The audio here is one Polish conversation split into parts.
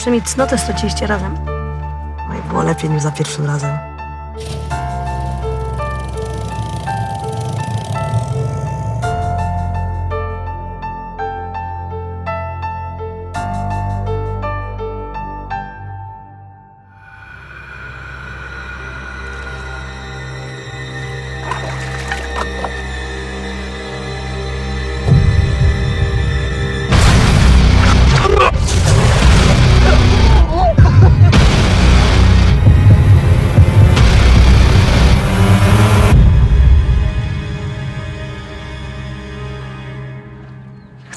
Przynajmniej cnotę straciliście razem. No i było lepiej niż za pierwszym razem.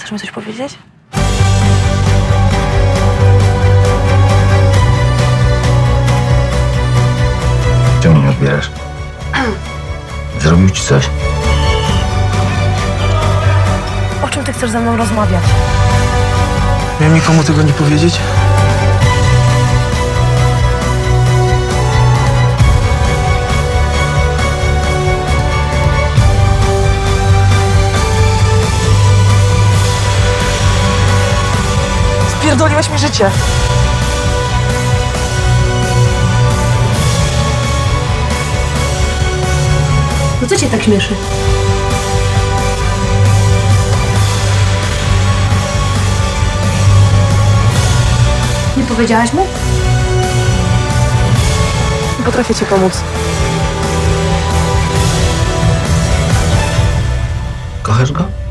Chcesz mi coś powiedzieć? Czemu nie odbierasz? Zrobił ci coś? O czym ty chcesz ze mną rozmawiać? Miałem nikomu tego nie powiedzieć? Spierdoliłeś mi życie! No co cię tak śmieszy? Nie powiedziałaś mu? Potrafię ci pomóc. Kochasz go?